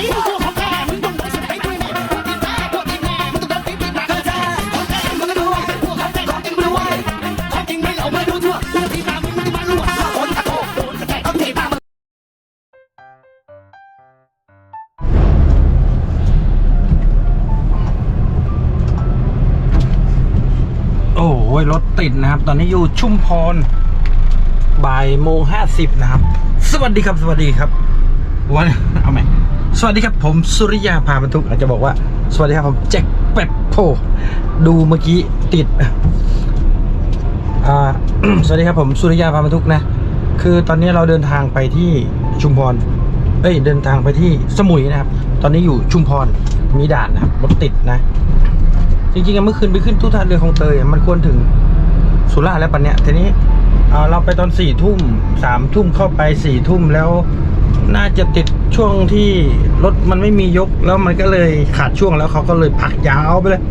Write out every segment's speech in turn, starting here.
ริงพวกของแท้มึงต้องไปสมัยด้วยพวกที่แท้พวกตีแน่มึงต้องโดนตีตีหนักของแท้ของแท้มึงก็ด้วยพวกของแท้ของจริงมึงด้วยของจริงไม่เอามาดูทั่วพวกที่มามึงมึงจะมารู้ว่าคนตะโกนโดนกระแทกต้องตีตามมึงโอ้ยรถติดนะครับ ตอนนี้อยู่ชุมพรบ่ายโมงห้าสิบนะครับ สวัสดีครับ สวัสดีครับ วัน เอาใหม สวัสดีครับผมสุริยาพาบรรทุกอาจจะบอกว่า สวัสดีครับผมแจ็คเป็ดโพดูเมื่อกี้ติดอ่าสวัสดีครับผมสุริยาพาบรรทุกนะ คือตอนนี้เราเดินทางไปที่ชุมพรเอ้ยเดินทางไปที่สมุยนะครับ ตอนนี้อยู่ชุมพรมีด่านนะครับรถติดนะ จริงๆเมื่อคืนไปขึ้นตู้ท่าเรือของเตยมันควรถึงสุราษฎร์แล้วปันเนี้ยทีนี้เราไปตอนสี่ทุ่มสามทุ่มเข้าไปสี่ทุ่มแล้ว น่าจะติดช่วงที่รถมันไม่มียกแล้วมันก็เลยขาดช่วงแล้วเขาก็เลยพักยาวไปเลย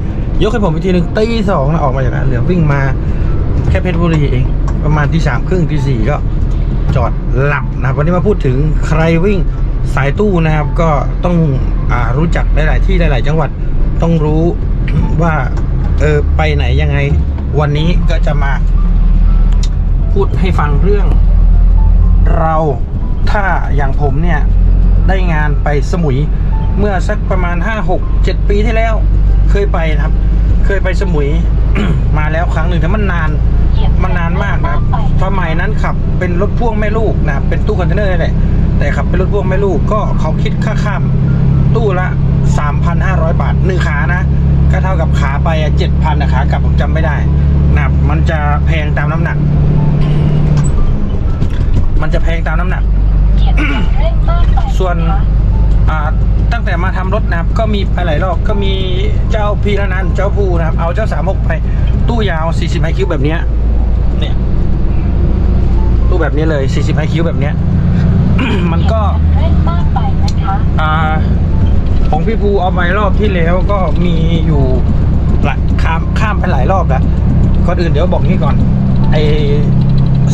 ยกให้ผมอีกทีหนึ่งตีสองนะออกมาจากท่าเรือวิ่งมาแค่เพชรบุรีเอง ประมาณที่สามครึ่งที่สี่ก็จอดหลับนะครับวันนี้มาพูดถึงใครวิ่งสายตู้นะครับ ก็ต้องอรู้จักหลาย ๆ ที่หลาย ๆ จังหวัดต้องรู้ว่าเออไปไหนยังไง วันนี้ก็จะมา พูดให้ฟังเรื่อง เรา ถ้าอย่างผมเนี่ยได้งานไปสมุยเมื่อสักประมาณ 5 6 7 ปีที่แล้ว เคยไปครับ เคยไปสมุย มาแล้วครั้งหนึ่งแต่มันนานมันนานมากนะครับสมัยนั้นขับเป็นรถพ่วงแม่ลูกนะครับเป็นตู้คอนเทนเนอร์แหละแต่ขับเป็นรถพ่วงแม่ลูกก็เขาคิดค่าข้ามตู้ละ 3,500 บาทหนึ่งขานะ ก็เท่ากับขาไปเจ็ดพันนะขากลับผมจำไม่ได้นะครับมันจะแพงตามน้ำหนัก มันจะแพงตามน้ำหนัก ส่วนตั้งแต่มาทำรถนะครับ ก็มีไปหลายรอบก็มีเจ้าพีระนันเจ้าภูนะครับ เอาเจ้าสามหกไป ตู้ยาว40ไฮคิวแบบเนี้ยเนี่ยตู้แบบนี้เลย40ไฮคิวแบบเนี้ยมันก็อ่าของพี่ภูเอาไปรอบที่แล้วก็มีอยู่หลายข้ามข้ามไปหลายรอบแล้วก่อนอื่นเดี๋ยวบอกนี่ก่อนไอ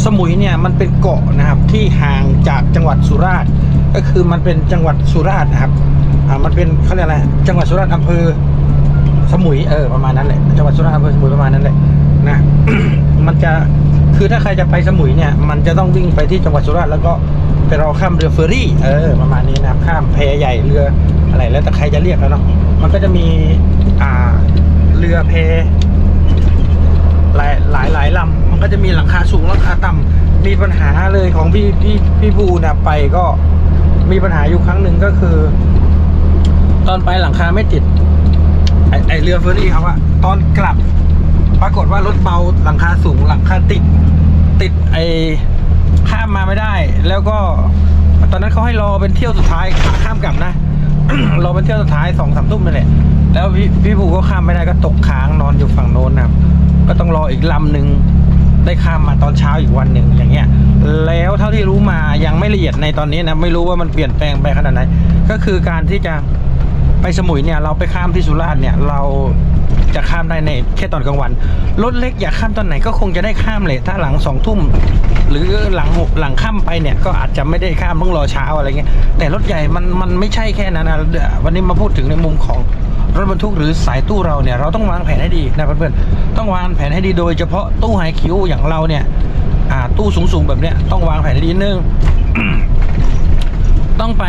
สมุยเนี่ยมันเป็นเกาะนะครับที่ห่างจากจังหวัดสุราษฎร์ก็คือมันเป็นจังหวัดสุราษฎร์นะครับอ่ามันเป็นเขาเรียกอะไรจังหวัดสุราษฎร์อำเภอสมุยเออประมาณนั้นแหละจังหวัดสุราษฎร์อำเภอสมุยประมาณนั้นแหละนะมันจะคือถ้าใครจะไปสมุยเนี่ยมันจะต้องวิ่งไปที่จังหวัดสุราษฎร์แล้วก็ไปรอข้ามเรือเฟอร์รี่เออประมาณนี้นะครับข้ามแพใหญ่เรืออะไรแล้วแต่ใครจะเรียกแล้วเนาะมันก็จะมีอ่าเรือแพหลายหลายหลายลำ มันก็จะมีหลังคาสูงหลังคาต่ำมีปัญหาเลยของพี่พี่พี่ภูนะไปก็มีปัญหาอยู่ครั้งหนึ่งก็คือ ตอนไปหลังคาไม่ติด ไอไอเรือเฟอร์รี่เขาอะตอนกลับ ปรากฏว่ารถเบาหลังคาสูงหลังคาติด ติดไอข้ามมาไม่ได้ แล้วก็ตอนนั้นเขาให้รอเป็นเที่ยวสุดท้ายขาข้ามกลับนะรอเป็นเที่ยวสุดท้ายสองสามทุ่มนั่นแหละแล้วพี่พี่ภูก็ข้ามไม่ได้ก็ตกค้างนอนอยู่ฝั่งโน้นนะครับ ก็ต้องรออีกลำหนึ่ง ได้ข้ามมาตอนเช้าอีกวันหนึ่งอย่างเงี้ยแล้วเท่าที่รู้มายังไม่ละเอียดในตอนนี้นะไม่รู้ว่ามันเปลี่ยนแปลงไปขนาดไหนก็คือการที่จะไปสมุยเนี่ยเราไปข้ามที่สุราษฎร์เนี่ยเราจะข้ามได้ในแค่ตอนกลางวันรถเล็กอยากข้ามตอนไหนก็คงจะได้ข้ามเลยถ้าหลังสองทุ่มหรือหลังหกหลังค่ำไปเนี่ยก็อาจจะไม่ได้ข้ามต้องรอเช้าอะไรเงี้ยแต่รถใหญ่มันมันไม่ใช่แค่นั้นนะวันนี้มาพูดถึงในมุมของ รถบรรทุกหรือสายตู้เราเนี่ยเราต้องวางแผนให้ดีนะเพื่อนๆต้องวางแผนให้ดีโดยเฉพาะตู้ไฮคิวอย่างเราเนี่ยอ่าตู้สูงๆแบบเนี้ยต้องวางแผนให้ดีนึงต้องไป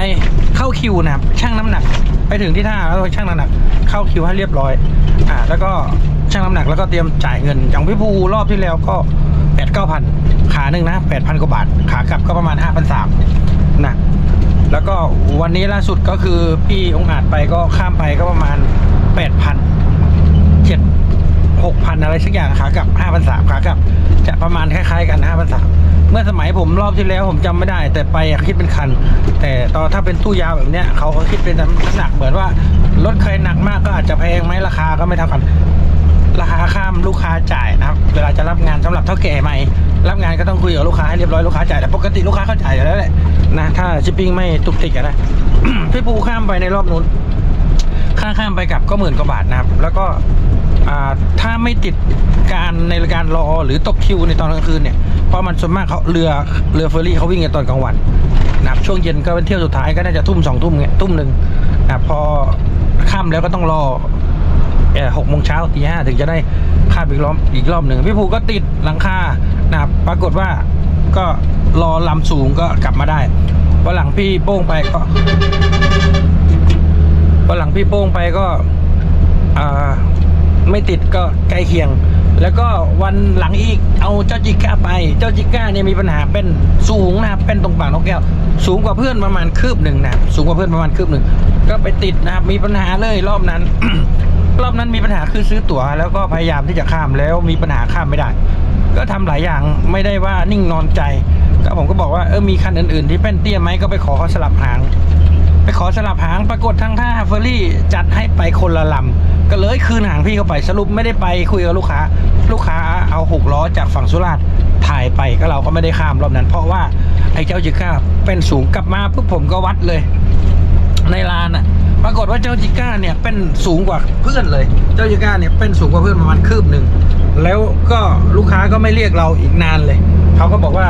เข้าคิวนะครับช่างน้ำหนัก ไปถึงที่ท่าแล้วช่างน้ำหนัก เข้าคิวให้เรียบร้อย อ่า แล้วก็ช่างน้ำหนักแล้วก็เตรียมจ่ายเงินอย่างพี่ภูรอบที่แล้วก็แปดเก้าพันขาหนึ่งนะแปดพันกว่าบาทขากลับก็ประมาณห้าพันสามนะ แล้วก็วันนี้ล่าสุดก็คือพี่องอาจไปก็ข้ามไปก็ประมาณแปดพันเจ็ดหกพันอะไรสักอย่างขากลับห้าพันสามขากลับ จะประมาณคล้ายๆกันห้าพันสามเมื่อสมัยผมรอบที่แล้วผมจำไม่ได้ แต่ไปคิดเป็นคัน แต่ตอนถ้าเป็นตู้ยาวแบบเนี้ยเขาก็คิดเป็นน้ำหนักเหมือนว่ารถใครหนักมากก็อาจจะแพงไหมราคาก็ไม่เท่ากัน ราคาข้ามลูกค้าจ่ายนะครับ เวลาจะรับงานสำหรับเท่าแก่ใหม่ รับงานก็ต้องคุยกับลูกค้าให้เรียบร้อยลูกค้าจ่ายแต่ปกติลูกค้าเขาจ่ายอยู่แล้วแหละนะถ้าชิปปิ้งไม่ตุกติกอะนะพี่ปูข้ามไปในรอบนู้นค่าข้ามไปกลับก็หมื่นกว่าบาทนะครับ แล้วก็อ่าถ้าไม่ติดการในการรอหรือตกคิวในตอนกลางคืนเนี่ยเพราะมันส่วนมากเขาเรือเรือเฟอร์รี่เขาวิ่งกันตอนกลางวันนะครับช่วงเย็นก็เป็นเที่ยวสุดท้ายก็น่าจะทุ่มสองทุ่มเงี้ยทุ่มหนึ่งนะพอค่ำแล้วก็ต้องรอ หกโมงเช้าตีห้าถึงจะได้ข้ามอีกรอบอีกรอบหนึ่งพี่ภูก็ติดหลังคานะครับปรากฏว่าก็รอลำสูงก็กลับมาได้วันหลังพี่โป้งไปก็วันหลังพี่โป้งไปก็อ่าไม่ติดก็ใกล้เคียง แล้วก็วันหลังอีกเอาเจ้าจิก้าไป เจ้าจิก้าเนี่ยมีปัญหาเป็นสูงนะครับเป็นตรงปากนกแก้ว สูงกว่าเพื่อนประมาณคืบหนึ่งนะสูงกว่าเพื่อนประมาณคืบหนึ่งก็ไปติดนะครับมีปัญหาเลยรอบนั้น รอบนั้นมีปัญหาคือซื้อตั๋วแล้วก็พยายามที่จะข้ามแล้วมีปัญหาข้ามไม่ได้ ก็ทำหลายอย่างไม่ได้ว่านิ่งนอนใจก็ผมก็บอกว่าเออมีคันอื่นๆ ที่เป็นเตี้ยไหมก็ไปขอเขาสลับหาง ไปขอสลับหางปรากฏทั้งท่าเฟอร์รี่จัดให้ไปคนละลำก็เลยคืนหางพี่เข้าไปสรุปไม่ได้ไปคุยกับลูกค้า ลูกค้าเอาหกล้อจากฝั่งสุราษฎร์ถ่ายไปก็เราก็ไม่ได้ข้ามรอบนั้น เพราะว่าไอ้เจ้าจิก้าเป็นสูงกลับมาปุ๊บผมก็วัดเลย ในลานอะ ปรากฏว่าเจ้าจิก้าเนี่ยเป็นสูงกว่าเพื่อนเลย เจ้าจิก้าเนี่ยเป็นสูงกว่าเพื่อนประมาณคืบหนึ่งแล้วก็ลูกค้าก็ไม่เรียกเราอีกนานเลย เขาก็บอกว่า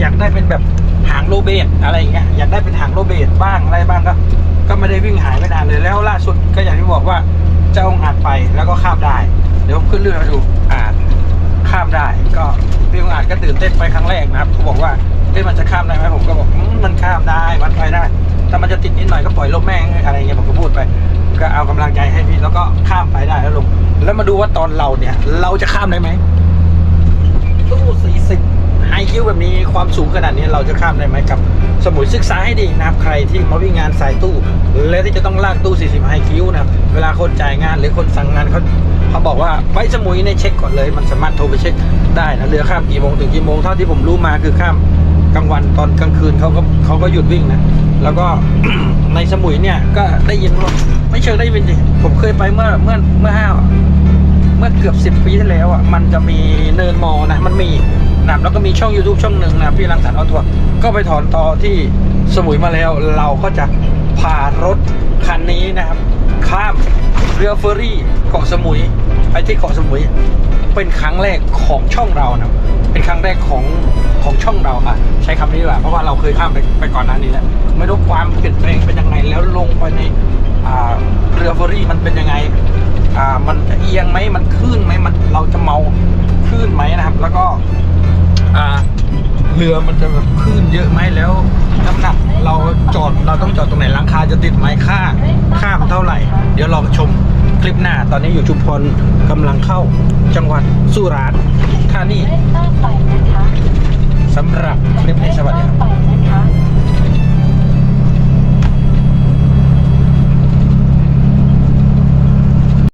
อยากได้เป็นแบบหางโรเบตอะไรอย่างเงี้ยอยากได้เป็นหางโรเบตบ้างอะไรบ้างก็ ก็ไม่ได้วิ่งหายไปนานเลยแล้วล่าสุดก็อย่างที่บอกว่าเจ้าองอาจไปแล้วก็ข้ามได้ เดี๋ยวผมขึ้นเรือให้ดูอ่าข้ามได้ ก็พี่องอาจก็ตื่นเต้นไปครั้งแรกนะครับเขาบอกว่า เอ้ยมันจะข้ามได้ไหมผมก็บอกมันข้ามได้มันไปได้ถ้ามันจะติดนิดหน่อยก็ปล่อยลมแม่งอะไรเงี้ยผมก็พูดไป ก็เอากำลังใจให้พี่แล้วก็ข้ามไปได้แล้วลง แล้วมาดูว่าตอนเราเนี่ย เราจะข้ามได้ไหมตู้สี่สิบไฮคิวแบบนี้ความสูงขนาดนี้เราจะข้ามได้ไหมกับ สมุยศึกษาให้ดีนะครับใครที่มาวิ่งงานสายตู้ และที่จะต้องลากตู้ 40ไฮคิวนะเวลาคนจ่ายงานหรือคนสั่งงานเขาเขาบอกว่าไปสมุยในยเช็คก่อนเลย มันสามารถโทรไปเช็คได้นะเรือข้ามกี่โมงถึงกี่โมงเท่าที่ผมรู้มาคือข้าม กลางวันตอนกลางคืนเขาก็เขาก็หยุดวิ่งนะ แล้วก็ในสมุยเนี่ยก็ได้ยินว่าไม่เชิงได้ยินสิผมเคยไปเมื่อเมื่อเมื่อห้าเมื่อเกือบสิบปีที่แล้วอะมันจะมีเนินมอนะมันมีนะแล้วก็มีช่อง YouTube ช่องหนึ่งนะพี่รังสรรค์ออทัวร์ก็ไปถอนต่อที่สมุยมาแล้ว เราก็จะพารถคันนี้นะครับ ข้ามเรือเฟอร์รี่เกาะสมุยไปที่เกาะสมุย เป็นครั้งแรกของช่องเรานะ เป็นครั้งแรกของของช่องเราอะ ใช้คำนี้ดีกว่าเพราะว่าเราเคยข้ามไปไปก่อนหน้านี้แล้วไม่รู้ความเปลี่ยนแปลงเป็นยังไงแล้วลงไปในเรือเฟอร์รี่มันเป็นยังไงอ่ามันจะเอียงไหมมันคลื่นไหมมันเราจะเมาคลื่นไหมนะครับ แล้วก็อ่าเรือมันจะแบบคลื่นเยอะไหมแล้วน้ำหนักเราจอดเราต้องจอดตรงไหนหลังคาจะติดไหมค่าข้ามเท่าไหร่ เดี๋ยวเราชม คลิปหน้าตอนนี้อยู่ชุมพรกำลังเข้าจังหวัดสุราษฎร์ธานีเล่นต่อไปนะคะสำหรับคลิปนี้สวัสดีครับต่อไปนะคะ